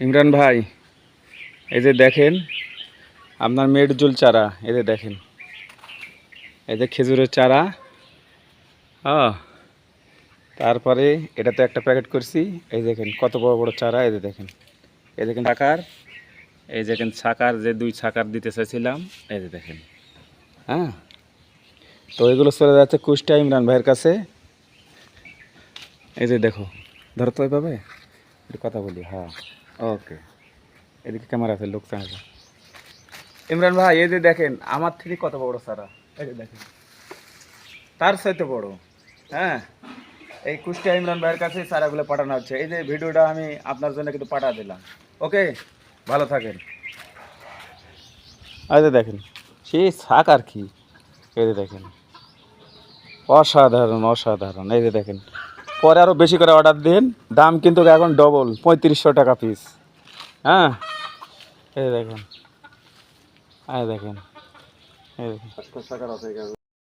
ইমরান ভাই, এই যে দেখেন, আপনার মেডজুল চারা, এই যে দেখেন। এই যে খেজুরের চারা হ্যাঁ। তারপরে এটাতে একটা প্যাকেট করছি, এই দেখেন, কত বড় বড় চারা, এই যে দেখেন। এই দেখেন ছাকার এই দেখেন ছাকার যে দুই ছাকার দিতে চাইছিলাম, এই যে দেখেন। হ্যাঁ। তো এগুলো চলে যাচ্ছে কুষ্টা ইমরান ভাইয়ের কাছে। এই যে দেখো, ধরো তো একটু কথা বলি হ্যাঁ। ওকে এদিকে ক্যামেরা আছে লোক আছে ইমরান ভাই এই যে দেখেন আমার থেকে কত বড় সারা? এই যে দেখেন। তার সাথে বড়। হ্যাঁ? এই কুষ্টিয়া ইমরান ভাইয়ের কাছে সারাগুলো পাঠানো হচ্ছে। এই যে ভিডিওটা আমি আপনার জন্য কিন্তু পাঠা দিলাম। ওকে ভালো থাকেন। এই যে দেখেন সেই শাক আর কি? এই যে দেখেন। অসাধারণ অসাধারণ। এই যে দেখেন পরে আরও বেশি করে অর্ডার দিন। দাম কিন্তু এখন ডবল পঁয়ত্রিশশো টাকা পিস হ্যাঁ? এই দেখেন। এই দেখেন। দেখেন।